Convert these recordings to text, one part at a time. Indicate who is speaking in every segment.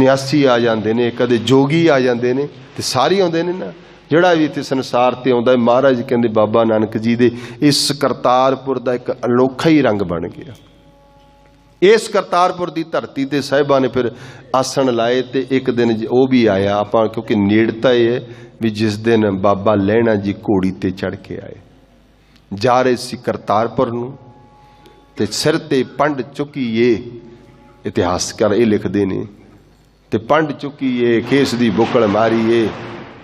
Speaker 1: ਨਿਆਸੀ ਆ ਜਾਂਦੇ ਨੇ, ਕਦੇ ਜੋਗੀ ਆ ਜਾਂਦੇ ਨੇ ਤੇ ਸਾਰੇ ਆਉਂਦੇ ਨੇ ਨਾ। ਜਿਹੜਾ ਵੀ ਇੱਥੇ ਸੰਸਾਰ ਤੇ ਆਉਂਦਾ ਮਹਾਰਾਜ ਕਹਿੰਦੇ ਬਾਬਾ ਨਾਨਕ ਜੀ ਦੇ, ਇਸ ਕਰਤਾਰਪੁਰ ਦਾ ਇੱਕ ਅਨੋਖਾ ਹੀ ਰੰਗ ਬਣ ਗਿਆ। ਇਸ ਕਰਤਾਰਪੁਰ ਦੀ ਧਰਤੀ ਤੇ ਸਾਹਿਬਾਂ ਨੇ ਫਿਰ ਆਸਣ ਲਾਏ ਤੇ ਇੱਕ ਦਿਨ ਉਹ ਵੀ ਆਇਆ। ਆਪਾਂ ਕਿਉਂਕਿ ਨੇੜਤਾ ਇਹ ਹੈ ਵੀ ਜਿਸ ਦਿਨ ਬਾਬਾ ਲਹਿਣਾ ਜੀ ਘੋੜੀ ਤੇ ਚੜ ਕੇ ਆਏ। ਜਾ ਰਹੇ ਸੀ ਕਰਤਾਰਪੁਰ ਨੂੰ ਤੇ ਸਿਰ ਤੇ ਪੰਡ ਚੁੱਕੀਏ, ਇਤਿਹਾਸਕਾਰ ਇਹ ਲਿਖਦੇ ਨੇ ਤੇ ਪੰਡ ਚੁੱਕੀਏ ਖੇਸ ਦੀ ਬੁਕਲ ਮਾਰੀਏ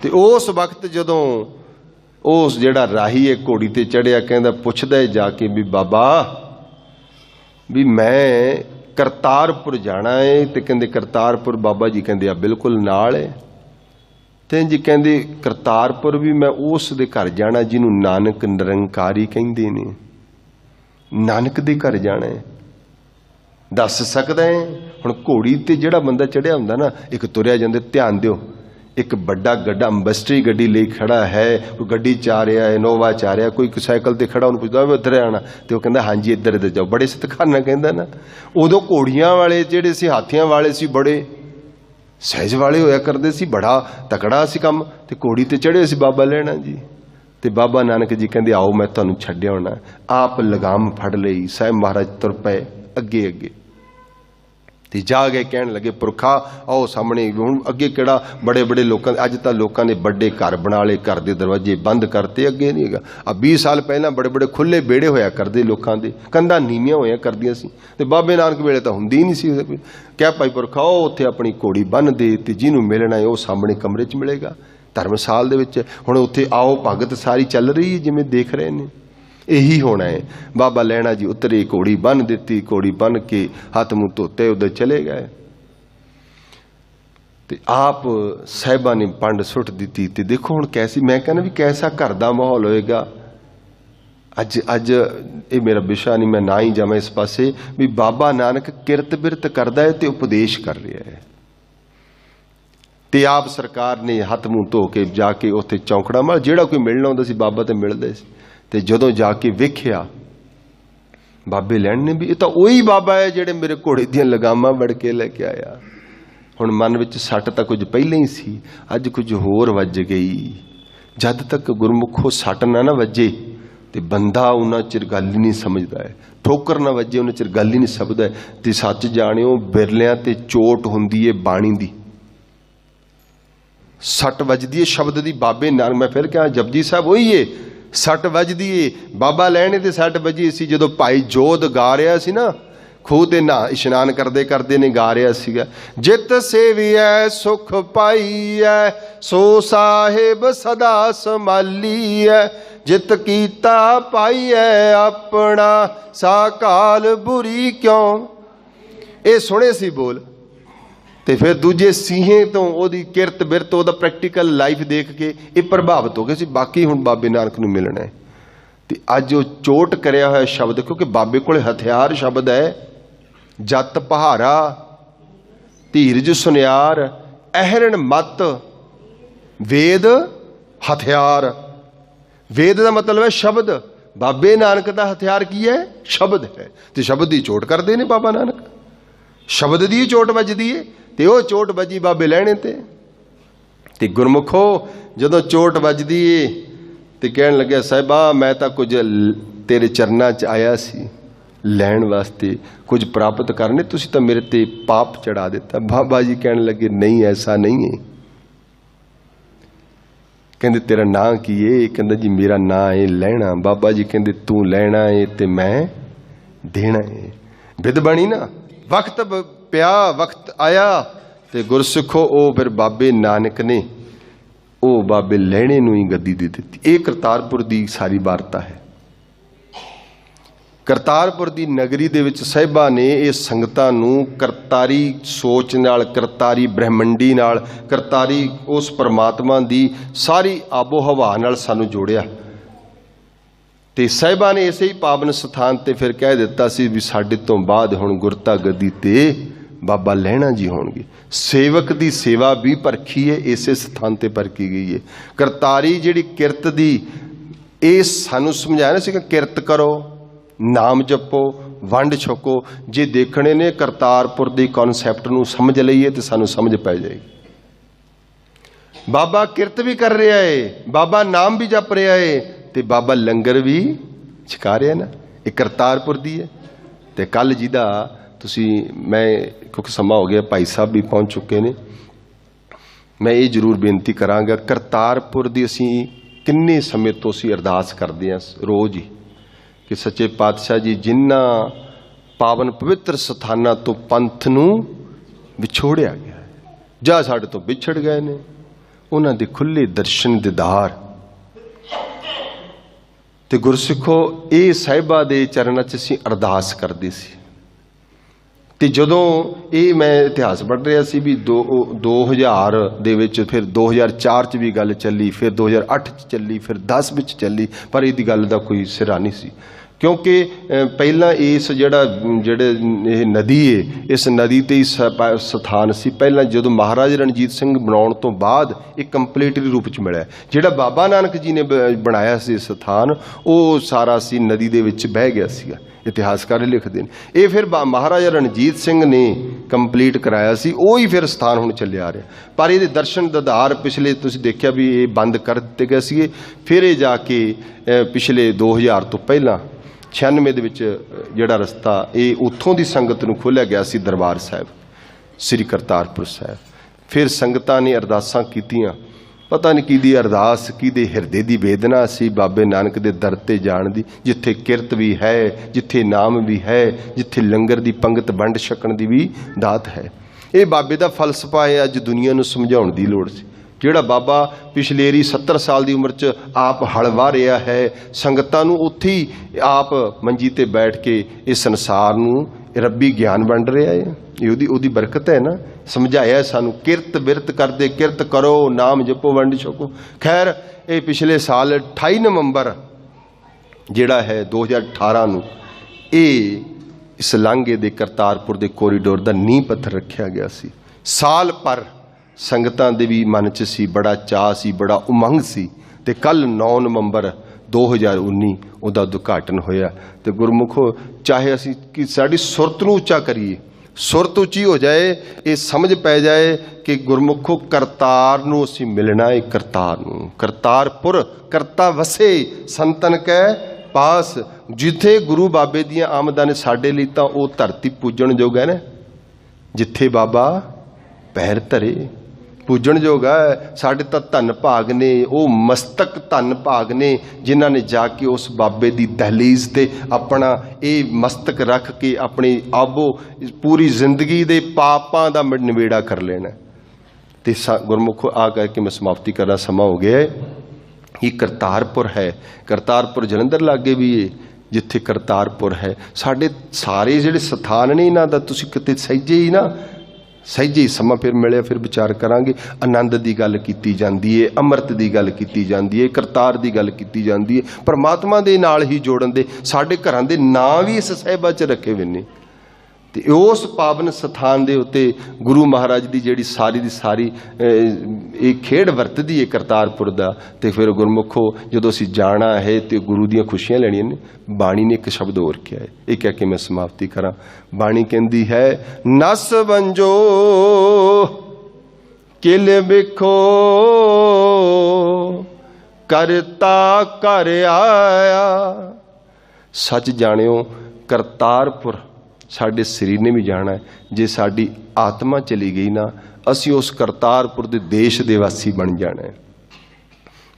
Speaker 1: ਤੇ ਉਸ ਵਕਤ ਜਦੋਂ ਉਸ ਜਿਹੜਾ ਰਾਹੀ ਹੈ ਘੋੜੀ ਤੇ ਚੜਿਆ, ਕਹਿੰਦਾ, ਪੁੱਛਦਾ ਹੈ ਜਾ ਕੇ ਵੀ ਬਾਬਾ, ਵੀ ਮੈਂ ਕਰਤਾਰਪੁਰ ਜਾਣਾ ਏ। ਤੇ ਕਹਿੰਦੇ, ਕਰਤਾਰਪੁਰ ਬਾਬਾ ਜੀ ਕਹਿੰਦੇ, ਆ ਬਿਲਕੁਲ ਨਾਲ ਏ। ਤੇ ਜੀ ਕਹਿੰਦੇ, ਕਰਤਾਰਪੁਰ ਵੀ ਮੈਂ ਉਸ ਦੇ ਘਰ ਜਾਣਾ, ਜਿਹਨੂੰ ਨਾਨਕ ਨਿਰੰਕਾਰੀ ਕਹਿੰਦੇ ਨੇ। ਨਾਨਕ ਦੇ ਘਰ ਜਾਣਾ ਹੈ ਦੱਸ ਸਕਦਾ ਹੈ ਹੁਣ ਘੋੜੀ ਤੇ ਜਿਹੜਾ ਬੰਦਾ ਚੜਿਆ ਹੁੰਦਾ ਨਾ, ਇੱਕ ਤੁਰਿਆ ਜਾਂਦੇ, ਧਿਆਨ ਦਿਓ। ਇੱਕ ਵੱਡਾ ਗੱਡਾ, ਅੰਬਸਟਰੀ ਗੱਡੀ ਲਈ ਖੜਾ ਹੈ, ਕੋਈ ਗੱਡੀ ਚਾ ਰਿਹਾ ਹੈ ਨੋਵਾ ਚਾ ਰਿਹਾ, ਕੋਈ ਸਾਈਕਲ ਤੇ ਖੜਾ, ਉਹਨੂੰ ਪੁੱਛਦਾ ਵੀ ਇੱਧਰ ਆਣਾ। ਤੇ ਉਹ ਕਹਿੰਦਾ, ਹਾਂਜੀ, ਇੱਧਰ ਇੱਧਰ ਜਾਓ। ਬੜੇ ਸਤਿਕਾਰ ਕਹਿੰਦਾ ਨਾ। ਉਦੋਂ ਘੋੜੀਆਂ ਵਾਲੇ ਜਿਹੜੇ ਸੀ, ਹਾਥੀਆਂ ਵਾਲੇ ਸੀ, ਬੜੇ ਸਹਿਜ ਵਾਲੇ ਹੋਇਆ ਕਰਦੇ ਸੀ, ਬੜਾ ਤਕੜਾ ਸੀ ਕੰਮ। ਤੇ ਘੋੜੀ ਤੇ ਚੜ੍ਹੇ ਸੀ ਬਾਬਾ ਲੈਣਾ ਜੀ। ਤੇ ਬਾਬਾ ਨਾਨਕ ਜੀ ਕਹਿੰਦੇ, ਆਓ, ਮੈਂ ਤੁਹਾਨੂੰ ਛੱਡਿਆ ਹੋਣਾ। ਆਪ ਲਗਾਮ ਫੜ ਲਈ, ਸਾਹਿਬ ਮਹਾਰਾਜ ਤੁਰ ਪਏ ਅੱਗੇ ਅੱਗੇ ਤੇ ਜਾ ਕੇ ਕਹਿਣ ਲੱਗੇ, ਪੁਰਖਾ, ਆਓ ਸਾਹਮਣੇ ਹੁਣ ਅੱਗੇ ਕਿਹੜਾ ਬੜੇ ਬੜੇ ਲੋਕਾਂ ਅੱਜ ਤਾਂ ਲੋਕਾਂ ਨੇ ਵੱਡੇ ਘਰ ਬਣਾ ਲਏ, ਘਰ ਦੇ ਦਰਵਾਜ਼ੇ ਬੰਦ ਕਰਤੇ, ਅੱਗੇ ਨਹੀਂ ਹੈਗਾ। ਆ 20 ਸਾਲ ਪਹਿਲਾਂ ਬੜੇ ਬੜੇ ਖੁੱਲੇ ਵਿਹੜੇ ਹੋਇਆ ਕਰਦੇ ਲੋਕਾਂ ਦੇ, ਕੰਧਾਂ ਨੀਵੀਆਂ ਹੋਇਆ ਕਰਦੀਆਂ ਸੀ। ਤੇ ਬਾਬੇ ਨਾਨਕ ਵੇਲੇ ਤਾਂ ਹੁੰਦੀ ਹੀ ਨਹੀਂ ਸੀ ਕਹਿ ਭਾਈ ਪੁਰਖਾ, ਉਹ ਉੱਥੇ ਆਪਣੀ ਘੋੜੀ ਬੰਨ ਦੇ ਤੇ ਜਿਹਨੂੰ ਮਿਲਣਾ ਹੈ ਉਹ ਸਾਹਮਣੇ ਕਮਰੇ 'ਚ ਮਿਲੇਗਾ। ਧਰਮਸਾਲ ਦੇ ਵਿੱਚ, ਹੁਣ ਉੱਥੇ ਆਓ, ਭਗਤ ਸਾਰੀ ਚੱਲ ਰਹੀ ਹੈ, ਜਿਵੇਂ ਦੇਖ ਰਹੇ ਨੇ। ਇਹੀ ਹੋਣਾ ਹੈ। ਬਾਬਾ ਲੈਣਾ ਜੀ ਉਤਰੇ, ਘੋੜੀ ਬੰਨ ਦਿੱਤੀ, ਘੋੜੀ ਬੰਨ ਕੇ ਹੱਥ ਮੂੰਹ ਧੋਤੇ, ਉਧਰ ਚਲੇ ਗਏ। ਤੇ ਆਪ ਸਾਹਿਬਾਂ ਨੇ ਪੰਡ ਸੁੱਟ ਦਿੱਤੀ ਤੇ ਦੇਖੋ ਹੁਣ ਕੈਸੀ, ਮੈਂ ਕਹਿੰਦਾ ਵੀ ਕੈਸਾ ਘਰ ਦਾ ਮਾਹੌਲ ਹੋਏਗਾ। ਅੱਜ ਅੱਜ ਇਹ ਮੇਰਾ ਵਿਸ਼ਾ ਨਹੀਂ, ਮੈਂ ਨਾ ਹੀ ਜਾਵਾਂ ਇਸ ਪਾਸੇ ਵੀ ਬਾਬਾ ਨਾਨਕ ਕਿਰਤ ਬਿਰਤ ਕਰਦਾ ਹੈ ਤੇ ਉਪਦੇਸ਼ ਕਰ ਰਿਹਾ ਹੈ। ਤੇ ਆਪ ਸਰਕਾਰ ਨੇ ਹੱਥ ਮੂੰਹ ਧੋ ਕੇ ਜਾ ਕੇ ਉੱਥੇ ਚੌਂਕੜਾ ਮਾਰ, ਜਿਹੜਾ ਕੋਈ ਮਿਲਣਾ ਹੁੰਦਾ ਸੀ ਬਾਬਾ ਤੇ ਮਿਲਦੇ ਸੀ। ਤੇ ਜਦੋਂ ਜਾ ਕੇ ਵੇਖਿਆ, ਬਾਬੇ ਲੈਣ ਨੇ ਵੀ, ਇਹ ਤਾਂ ਉਹੀ ਬਾਬਾ ਹੈ ਜਿਹੜੇ ਮੇਰੇ ਘੋੜੇ ਦੀਆਂ ਲਗਾਮਾਂ ਵੜ ਕੇ ਲੈ ਕੇ ਆਇਆ। ਹੁਣ ਮਨ ਵਿੱਚ ਸੱਟ ਤਾਂ ਕੁਝ ਪਹਿਲਾਂ ਹੀ ਸੀ, ਅੱਜ ਕੁਝ ਹੋਰ ਵੱਜ ਗਈ। ਜਦ ਤੱਕ ਗੁਰਮੁਖੋ ਸੱਟ ਨਾ ਨਾ ਵੱਜੇ, ਤੇ ਬੰਦਾ ਉਹਨਾਂ ਚਿਰ ਗੱਲ ਹੀ ਨਹੀਂ ਸਮਝਦਾ ਹੈ। ਠੋਕਰ ਨਾ ਵੱਜੇ, ਉਹਨਾਂ ਚਿਰ ਗੱਲ ਹੀ ਨਹੀਂ ਸਮਝਦਾ ਤੇ ਸੱਚ ਜਾਣਿਓ, ਬਿਰਲਿਆਂ ਤੇ ਚੋਟ ਹੁੰਦੀ ਏ ਬਾਣੀ ਦੀ। ਸੱਟ ਵੱਜਦੀ ਏ ਸ਼ਬਦ ਦੀ, ਬਾਬੇ ਨਾਨਕ, ਮੈਂ ਫਿਰ ਕਿਹਾ, ਜਪਜੀ ਸਾਹਿਬ, ਉਹੀ ਏ। ਸੱਟ ਵੱਜਦੀ ਏ। ਬਾਬਾ ਲੈਣੇ ਤੇ ਸੱਟ ਵੱਜੀ ਸੀ ਜਦੋਂ ਭਾਈ ਜੋਧ ਗਾ ਰਿਹਾ ਸੀ ਨਾ। ਖੂਹ ਤੇ ਨਾ, ਇਸ਼ਨਾਨ ਕਰਦੇ ਕਰਦੇ ਨੇ ਗਾ ਰਿਹਾ ਸੀਗਾ। ਜਿਤ ਸੇਵੀਐ, ਸੁਖ ਪਾਈਐ, ਸੋ ਸਾਹਿਬ ਸਦਾ ਸੰਭਾਲੀਐ। ਜਿਤ ਕੀਤਾ ਪਾਈਐ ਆਪਣਾ ਸਾਕਾਲ ਬੁਰੀ ਕਿਉਂ? ਇਹ ਸੁਣੇ ਸੀ ਬੋਲ। ਤੇ ਫਿਰ ਦੂਜੇ ਸੀਹੇ ਤੋਂ ਉਹਦੀ ਕਿਰਤ ਬਿਰਤ, ਉਹਦਾ ਪ੍ਰੈਕਟੀਕਲ ਲਾਈਫ ਦੇਖ ਕੇ ਇਹ ਪ੍ਰਭਾਵਿਤ ਹੋ ਗਏ ਸੀ। ਬਾਕੀ ਹੁਣ ਬਾਬੇ ਨਾਨਕ ਨੂੰ ਮਿਲਣਾ ਹੈ। ਤੇ ਅੱਜ ਉਹ ਚੋਟ ਕਰਿਆ ਹੋਇਆ ਸ਼ਬਦ, ਕਿਉਂਕਿ ਬਾਬੇ ਕੋਲੇ ਹਥਿਆਰ ਸ਼ਬਦ ਹੈ, ਜਤ ਪਹਾਰਾ ਧੀਰਜ ਸੁਨਿਆਰ, ਅਹਰਣ ਮਤ, ਵੇਦ ਹਥਿਆਰ। ਵੇਦ ਦਾ ਮਤਲਬ ਹੈ ਸ਼ਬਦ। ਬਾਬੇ ਨਾਨਕ ਦਾ ਹਥਿਆਰ ਕੀ ਹੈ? ਸ਼ਬਦ ਹੈ। ਤੇ ਸ਼ਬਦ ਦੀ ਚੋਟ ਕਰਦੇ ਨੇ ਬਾਬਾ ਨਾਨਕ। ਸ਼ਬਦ ਦੀ ਚੋਟ ਵੱਜਦੀ ਏ। ਤੇ ਉਹ ਚੋਟ ਵੱਜੀ ਬਾਬੇ ਲੈਣੇ ਤੇ। ਤੇ ਗੁਰਮੁਖੋ, ਜਦੋਂ ਚੋਟ ਵੱਜਦੀ ਏ, ਤੇ ਕਹਿਣ ਲੱਗਿਆ, ਸਾਹਿਬਾ, ਮੈਂ ਤਾਂ ਕੁਝ ਤੇਰੇ ਚਰਨਾਂ 'ਚ ਆਇਆ ਸੀ। ਲੈਣ ਵਾਸਤੇ ਕੁਝ ਪ੍ਰਾਪਤ ਕਰਨੇ, ਤੁਸੀਂ ਤਾਂ ਮੇਰੇ ਤੇ ਪਾਪ ਚੜਾ ਦਿੱਤਾ। ਬਾਬਾ ਜੀ ਕਹਿਣ ਲੱਗੇ, ਨਹੀਂ, ਐਸਾ ਨਹੀਂ ਹੈ ਕਹਿੰਦੇ, ਤੇਰਾ ਨਾਂ ਕੀ ਏ? ਕਹਿੰਦਾ, ਜੀ, ਮੇਰਾ ਨਾਂ ਏ ਲੈਣਾ। ਬਾਬਾ ਜੀ ਕਹਿੰਦੇ, ਤੂੰ ਲੈਣਾ ਏ ਤੇ ਮੈਂ ਦੇਣਾ ਏ। ਵਿਦ ਬਣੀ ਨਾ। ਵਕਤ ਪਿਆ, ਵਕਤ ਆਇਆ ਤੇ ਗੁਰਸਿੱਖੋ, ਉਹ ਫਿਰ ਬਾਬੇ ਨਾਨਕ ਨੇ ਉਹ ਬਾਬੇ ਲੈਣੇ ਨੂੰ ਹੀ ਗੱਦੀ ਦੇ ਦਿੱਤੀ। ਇਹ ਕਰਤਾਰਪੁਰ ਦੀ ਸਾਰੀ ਵਾਰਤਾ ਹੈ। ਕਰਤਾਰਪੁਰ ਦੀ ਨਗਰੀ ਦੇ ਵਿੱਚ ਸਾਹਿਬਾਂ ਨੇ ਇਹ ਸੰਗਤਾਂ ਨੂੰ ਕਰਤਾਰੀ ਸੋਚ ਨਾਲ, ਕਰਤਾਰੀ ਬ੍ਰਹਮੰਡੀ ਨਾਲ, ਕਰਤਾਰੀ ਉਸ ਪਰਮਾਤਮਾ ਦੀ ਸਾਰੀ ਆਬੋ ਹਵਾ ਨਾਲ ਸਾਨੂੰ ਜੋੜਿਆ। ਤੇ ਸਾਹਿਬਾਂ ਨੇ ਇਸੇ ਹੀ ਪਾਵਨ ਸਥਾਨ ਤੇ ਫਿਰ ਕਹਿ ਦਿੱਤਾ ਸੀ ਵੀ ਸਾਡੇ ਤੋਂ ਬਾਅਦ ਹੁਣ ਗੁਰਤਾ ਗੱਦੀ ਤੇ ਬਾਬਾ ਲਹਿਣਾ ਜੀ ਹੋਣਗੇ। ਸੇਵਕ ਦੀ ਸੇਵਾ ਵੀ ਪਰਖੀ ਹੈ ਇਸੇ ਸਥਾਨ ਤੇ ਪਰਖੀ ਗਈ ਹੈ ਕਰਤਾਰੀ ਜਿਹੜੀ ਕਿਰਤ ਦੀ, ਇਹ ਸਾਨੂੰ ਸਮਝਾਇਆ ਨਾ ਸੀ ਕਿ ਕਿਰਤ ਕਰੋ, ਨਾਮ ਜਪੋ, ਵੰਡ ਛਕੋ। ਜੇ ਦੇਖਣੇ ਨੇ ਕਰਤਾਰਪੁਰ ਦੀ ਕਨਸੈਪਟ ਨੂੰ ਸਮਝ ਲਈਏ ਤੇ ਸਾਨੂੰ ਸਮਝ ਪੈ ਜਾਏਗੀ। ਬਾਬਾ ਕਿਰਤ ਵੀ ਕਰ ਰਿਹਾ ਏ, ਬਾਬਾ ਨਾਮ ਵੀ ਜਪ ਰਿਹਾ ਏ ਤੇ ਬਾਬਾ ਲੰਗਰ ਵੀ ਛਕਾ ਰਿਹਾ ਨਾ। ਇਹ ਕਰਤਾਰਪੁਰ ਦੀ ਹੈ ਤੇ ਕੱਲ ਜਿਹਦਾ ਤੁਸੀਂ, ਮੈਂ ਕਿਉਂਕਿ ਸਮਾਂ ਹੋ ਗਿਆ, ਭਾਈ ਸਾਹਿਬ ਵੀ ਪਹੁੰਚ ਚੁੱਕੇ ਨੇ। ਮੈਂ ਇਹ ਜ਼ਰੂਰ ਬੇਨਤੀ ਕਰਾਂਗਾ, ਕਰਤਾਰਪੁਰ ਦੀ ਅਸੀਂ ਕਿੰਨੇ ਸਮੇਂ ਤੋਂ ਅਸੀਂ ਅਰਦਾਸ ਕਰਦੇ ਹਾਂ ਰੋਜ਼ ਹੀ ਕਿ ਸੱਚੇ ਪਾਤਸ਼ਾਹ ਜੀ ਜਿਨ੍ਹਾਂ ਪਾਵਨ ਪਵਿੱਤਰ ਸਥਾਨਾਂ ਤੋਂ ਪੰਥ ਨੂੰ ਵਿਛੋੜਿਆ ਗਿਆ ਜਾਂ ਸਾਡੇ ਤੋਂ ਵਿਛੜ ਗਏ ਨੇ, ਉਹਨਾਂ ਦੇ ਖੁੱਲੇ ਦਰਸ਼ਨ ਦਿਦਾਰ ਤੇ ਗੁਰਸਿੱਖੋ, ਇਹ ਸਾਹਿਬਾ ਦੇ ਚਰਨਾਂ 'ਚ ਅਸੀਂ ਅਰਦਾਸ ਕਰਦੇ ਸੀ। ਤੇ ਜਦੋਂ ਇਹ ਮੈਂ ਇਤਿਹਾਸ ਪੜ੍ਹ ਰਿਹਾ ਸੀ ਵੀ ਦੋ 2000 ਦੇ ਵਿੱਚ ਫਿਰ 2004 ਚ ਵੀ ਗੱਲ ਚੱਲੀ, ਫਿਰ 2008 ਚ ਚੱਲੀ, ਫਿਰ 10 ਵਿੱਚ ਚੱਲੀ, ਪਰ ਇਹਦੀ ਗੱਲ ਦਾ ਕੋਈ ਸਿਰਾ ਨਹੀਂ ਸੀ। ਕਿਉਂਕਿ ਪਹਿਲਾਂ ਇਸ ਜਿਹੜਾ, ਜਿਹੜੇ ਇਹ ਨਦੀ ਏ, ਇਸ ਨਦੀ ਤੇ ਹੀ ਸ- ਪ- ਸਥਾਨ ਸੀ। ਪਹਿਲਾਂ ਜਦੋਂ ਮਹਾਰਾਜ ਰਣਜੀਤ ਸਿੰਘ ਬਣਾਉਣ ਤੋਂ ਬਾਅਦ ਇਹ ਕੰਪਲੀਟਲੀ ਰੂਪ ਚ ਮਿਲਿਆ। ਜਿਹੜਾ ਬਾਬਾ ਨਾਨਕ ਜੀ ਨੇ ਬਣਾਇਆ ਸੀ ਸਥਾਨ, ਉਹ ਸਾਰਾ ਸੀ ਨਦੀ ਦੇ ਵਿੱਚ ਬਹਿ ਗਿਆ ਸੀਗਾ। ਇਤਿਹਾਸਕਾਰ ਲਿਖਦੇ ਨੇ। ਇਹ ਫਿਰ ਬਾ- ਮਹਾਰਾਜਾ ਰਣਜੀਤ ਸਿੰਘ ਨੇ ਕੰਪਲੀਟ ਕਰਾਇਆ ਸੀ ਉਹ ਹੀ ਫਿਰ ਸਥਾਨ ਹੁਣ ਚੱਲਿਆ ਆ ਰਿਹਾ। ਪਰ ਇਹਦੇ ਦਰਸ਼ਨ ਦਾ ਦਧਾਰ ਪਿਛਲੇ ਤੁਸੀਂ ਦੇਖਿਆ ਵੀ ਇਹ ਬੰਦ ਕਰ ਦਿੱਤੇ ਗਏ ਸੀਗੇ। ਫਿਰ ਇਹ ਜਾ ਕੇ ਅਹ, ਪਿਛਲੇ 2000 ਤੋਂ ਪਹਿਲਾਂ 96 ਦੇ ਵਿੱਚ ਜਿਹੜਾ ਰਸਤਾ ਇਹ ਉੱਥੋਂ ਦੀ ਸੰਗਤ ਨੂੰ ਖੋਲ੍ਹਿਆ ਗਿਆ ਸੀ ਦਰਬਾਰ ਸਾਹਿਬ ਸ੍ਰੀ ਕਰਤਾਰਪੁਰ ਸਾਹਿਬ। ਫਿਰ ਸੰਗਤਾਂ ਨੇ ਅਰਦਾਸਾਂ ਕੀਤੀਆਂ। ਪਤਾ ਨਹੀਂ ਕਿਹਦੀ ਅਰਦਾਸ, ਕਿਹਦੇ ਹਿਰਦੇ ਦੀ ਵੇਦਨਾ ਸੀ, ਬਾਬੇ ਨਾਨਕ ਦੇ ਦਰ ਤੇ ਜਾਣ ਦੀ, ਜਿੱਥੇ ਕਿਰਤ ਵੀ ਹੈ, ਜਿੱਥੇ ਨਾਮ ਵੀ ਹੈ, ਜਿੱਥੇ ਲੰਗਰ ਦੀ ਪੰਗਤ ਵੰਡ ਛਕਣ ਦੀ ਵੀ ਦਾਤ ਹੈ। ਇਹ ਬਾਬੇ ਦਾ ਫਲਸਫਾ ਹੈ, ਅੱਜ ਦੁਨੀਆ ਨੂੰ ਸਮਝਾਉਣ ਦੀ ਲੋੜ ਸੀ। ਜਿਹੜਾ ਬਾਬਾ ਪਿਛਲੇਰੀ 70 ਸਾਲ ਦੀ ਉਮਰ 'ਚ ਆਪ ਹਲਵਾ ਰਿਹਾ ਹੈ, ਸੰਗਤਾਂ ਨੂੰ ਉੱਥੇ ਹੀ ਆਪ ਮੰਜੀ ਤੇ ਬੈਠ ਕੇ ਇਸ ਸੰਸਾਰ ਨੂੰ ਰੱਬੀ ਗਿਆਨ ਵੰਡ ਰਿਹਾ ਹੈ ਇਹ ਉਹਦੀ ਉਹਦੀ ਬਰਕਤ ਹੈ ਨਾ। ਸਮਝਾਇਆ ਸਾਨੂੰ, ਕਿਰਤ ਬਿਰਤ ਕਰਦੇ, ਕਿਰਤ ਕਰੋ, ਨਾਮ ਜਪੋ, ਵੰਡ ਛਕੋ। ਖੈਰ, ਇਹ ਪਿਛਲੇ ਸਾਲ 28 ਨਵੰਬਰ ਜਿਹੜਾ ਹੈ 2018 ਨੂੰ, ਇਹ ਇਸ ਲਾਂਘੇ ਦੇ ਕਰਤਾਰਪੁਰ ਦੇ ਕੋਰੀਡੋਰ ਦਾ ਨੀਂਹ ਪੱਥਰ ਰੱਖਿਆ ਗਿਆ ਸੀ। ਸਾਲ ਪਰ ਸੰਗਤਾਂ ਦੇ ਵੀ ਮਨ 'ਚ ਸੀ, ਬੜਾ ਚਾਅ ਸੀ, ਬੜਾ ਉਮੰਗ ਸੀ। ਤੇ ਕੱਲ 9 ਨਵੰਬਰ 2019 ਉਹਦਾ ਉਦਘਾਟਨ ਹੋਇਆ ਤੇ ਗੁਰਮੁਖੋ ਚਾਹੇ ਅਸੀਂ ਕਿ ਸਾਡੀ ਸੁਰਤ ਨੂੰ ਉੱਚਾ ਕਰੀਏ, ਸੁਰਤ ਉੱਚੀ ਹੋ ਜਾਏ, ਇਹ ਸਮਝ ਪੈ ਜਾਏ ਕਿ ਗੁਰਮੁਖੋ ਕਰਤਾਰ ਨੂੰ ਅਸੀਂ ਮਿਲਣਾ ਹੈ ਕਰਤਾਰ ਨੂੰ। ਕਰਤਾਰਪੁਰ, ਕਰਤਾ ਵਸੇ, ਸੰਤਨ ਕੈ ਪਾਸ, ਜਿੱਥੇ ਗੁਰੂ ਬਾਬੇ ਦੀਆਂ ਆਮਦਾਂ ਨੇ ਸਾਡੇ ਲਈ ਤਾਂ ਉਹ ਧਰਤੀ ਪੂਜਣ ਯੋਗ ਹੈ ਨਾ, ਜਿੱਥੇ ਬਾਬਾ ਪੈਰ ਧਰੇ। ਪੂਜਣ ਹੈ। ਸਾਡੇ ਤਾਂ ਧੰਨ ਭਾਗ ਨੇ, ਉਹ ਮਸਤਕ ਧੰਨ ਭਾਗ ਨੇ, ਜਿਨ੍ਹਾਂ ਨੇ ਜਾ ਕੇ ਉਸ ਬਾਬੇ ਦੀ ਦਹਲੀਜ਼ ਤੇ ਆਪਣਾ ਇਹ ਮਸਤਕ ਰੱਖ ਕੇ ਆਪਣੀ ਆਬੋ, ਪੂਰੀ ਜ਼ਿੰਦਗੀ ਦੇ ਪਾਪਾਂ ਦਾ ਮ- ਨਿਬੇੜਾ ਕਰ ਲੈਣਾ ਤੇ ਗੁਰਮੁਖ ਗੁਰਮੁਖੋ, ਆ ਕਰਕੇ ਮੈਂ ਸਮਾਪਤੀ ਕਰਨਾ ਸਮਾਂ ਹੋ ਗਿਆ ਹੈ। ਇਹ ਕਰਤਾਰਪੁਰ ਹੈ। ਕਰਤਾਰਪੁਰ ਜਲੰਧਰ ਲਾਗੇ ਵੀ ਹੈ ਜਿੱਥੇ ਕਰਤਾਰਪੁਰ ਹੈ। ਸਾਡੇ ਸਾਰੇ ਜਿਹੜੇ ਸਥਾਨ ਨੇ, ਇਹਨਾਂ ਦਾ ਤੁਸੀਂ ਕਿਤੇ ਸਹਿਜੇ ਹੀ ਨਾ ਸਹਿਜੇ ਹੀ ਸਮਾਂ ਫਿਰ ਮਿਲਿਆ, ਫਿਰ ਵਿਚਾਰ ਕਰਾਂਗੇ। ਆਨੰਦ ਦੀ ਗੱਲ ਕੀਤੀ ਜਾਂਦੀ ਹੈ ਅੰਮ੍ਰਿਤ ਦੀ ਗੱਲ ਕੀਤੀ ਜਾਂਦੀ ਹੈ ਕਰਤਾਰ ਦੀ ਗੱਲ ਕੀਤੀ ਜਾਂਦੀ ਹੈ ਪਰਮਾਤਮਾ ਦੇ ਨਾਲ ਹੀ ਜੋੜਨ ਦੇ, ਸਾਡੇ ਘਰਾਂ ਦੇ ਨਾਂ ਵੀ ਇਸ ਸਹਿਬਾ 'ਚ ਰੱਖੇ ਹੋਏ ਨੇ। ਤੇ ਉਸ ਪਾਵਨ ਸਥਾਨ ਦੇ ਉੱਤੇ ਗੁਰੂ ਮਹਾਰਾਜ ਦੀ ਜਿਹੜੀ ਸਾਰੀ ਦੀ ਸਾਰੀ ਇਹ ਖੇਡ ਵਰਤਦੀ ਹੈ ਕਰਤਾਰਪੁਰ ਦਾ। ਤੇ ਫਿਰ ਗੁਰਮੁਖੋ ਜਦੋਂ ਅਸੀਂ ਜਾਣਾ ਹੈ ਤੇ ਗੁਰੂ ਦੀਆਂ ਖੁਸ਼ੀਆਂ ਲੈਣੀਆਂ ਨੇ, ਬਾਣੀ ਨੇ ਇੱਕ ਸ਼ਬਦ ਹੋਰ ਕਿਹਾ ਹੈ। ਇਹ ਕਹਿ ਕੇ ਮੈਂ ਸਮਾਪਤੀ ਕਰਾਂ। ਬਾਣੀ ਕਹਿੰਦੀ ਹੈ, ਨਸ ਵੰਜੋ, ਕਿਲ ਬਿਖੋ ਕਰਤਾ ਕਰ ਆਇਆ। ਸੱਚ ਜਾਣਿਓ, ਕਰਤਾਰਪੁਰ ਸਾਡੇ ਸਰੀਰ ਨੇ ਵੀ ਜਾਣਾ ਜੇ ਸਾਡੀ ਆਤਮਾ ਚਲੀ ਗਈ ਨਾ, ਅਸੀਂ ਉਸ ਕਰਤਾਰਪੁਰ ਦੇ ਦੇਸ਼ ਦੇ ਵਾਸੀ ਬਣ ਜਾਣਾ ਹੈ।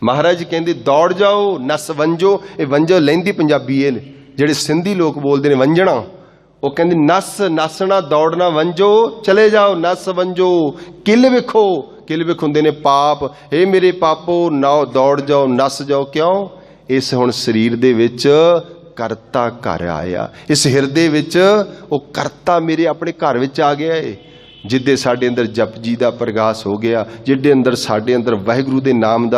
Speaker 1: ਮਹਾਰਾਜ ਕਹਿੰਦੇ, ਦੌੜ ਜਾਓ, ਨਸ ਵੰਜੋ, ਇਹ ਵੰਜੋ ਲੈਂਦੀ ਪੰਜਾਬੀ ਇਹ ਜਿਹੜੇ ਸਿੰਧੀ ਲੋਕ ਬੋਲਦੇ ਨੇ, ਵੰਜਣਾ। ਉਹ ਕਹਿੰਦੇ, ਨਸ, ਨਸਣਾ, ਦੌੜਨਾ, ਵੰਜੋ, ਚਲੇ ਜਾਓ, ਨਸ ਵੰਜੋ। ਕਿਲ ਵੇਖੋ, ਕਿਲ ਵੇਖ ਹੁੰਦੇ ਨੇ ਪਾਪ। ਏ ਮੇਰੇ ਪਾਪੋ ਨਾ ਦੌੜ ਜਾਓ, ਨਸ ਜਾਓ। ਕਿਉਂ? ਇਸ ਹੁਣ ਸਰੀਰ ਦੇ ਵਿੱਚ ਕਰਤਾ ਘਰ ਆਇਆ। ਇਸ ਹਿਰਦੇ ਵਿੱਚ ਉਹ ਕਰਤਾ ਮੇਰੇ ਆਪਣੇ ਘਰ ਵਿੱਚ ਆ ਗਿਆ ਏ, ਜਿੱਦੇ ਸਾਡੇ ਅੰਦਰ ਜਪਜੀ ਦਾ ਪ੍ਰਗਾਸ ਹੋ ਗਿਆ, ਜਿੱਦੇ ਅੰਦਰ ਸਾਡੇ ਅੰਦਰ ਵਾਹਿਗੁਰੂ ਦੇ ਨਾਮ ਦਾ